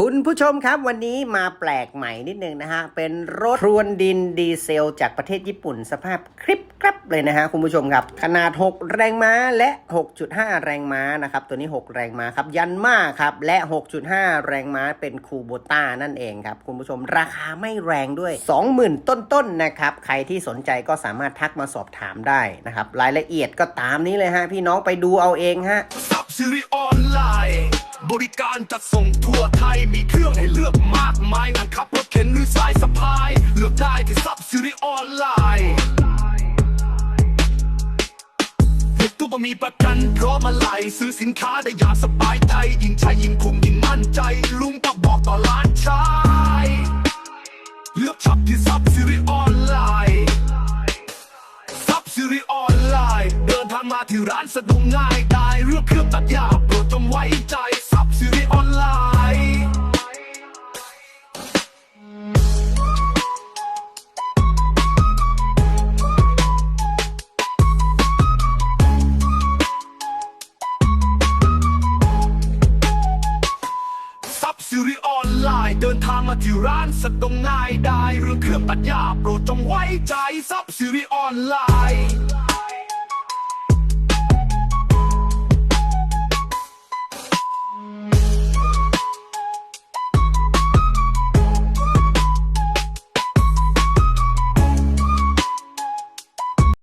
คุณผู้ชมครับวันนี้มาแปลกใหม่นิดนึงนะฮะ เป็นรถพรวนดินดีเซล จากประเทศญี่ปุ่นสภาพคลิปครับเลยนะฮะคุณผู้ชมครับ ขนาด 6 แรงม้าและ 6.5 แรงม้านะครับ ตัวนี้ 6 แรงม้าครับ ยันมาครับและ 6.5 แรงม้าเป็นคูโบต้านั่นเองครับ คุณผู้ชมราคาไม่แรงด้วย 20,000 ต้นๆนะครับ ใครที่สนใจก็สามารถทักมาสอบถามได้นะครับ รายละเอียดก็ตามนี้เลยฮะพี่น้องไปดูเอาเองฮะ บริการจัดส่งทั่วไทยมีเครื่องให้เลือกมากมายนั่งขับรถเข็นหรือสายสะพาย เลือกได้ที่สับซิริออนไลน์ทุกตัวมีประกันพร้อมมาไหลซื้อสินค้าได้อย่างสบายใจยิ่งใช้ยิ่งคุ้มยิ่งมั่นใจ ลุงก็บอกต่อร้านชายเลือกช็อปที่สับซิริออนไลน์ซับซิริออนไลน์ เดินทางมาที่ร้านสะดวกง่ายได้เรื่องเครื่องตัดหญ้าโปรดจงไว้ใจ เดินทางมาที่ร้านสะดวกง่ายได้เรื่องเครื่องตัดหญ้าโปรดจงไว้ใจซับซิริออนไลน์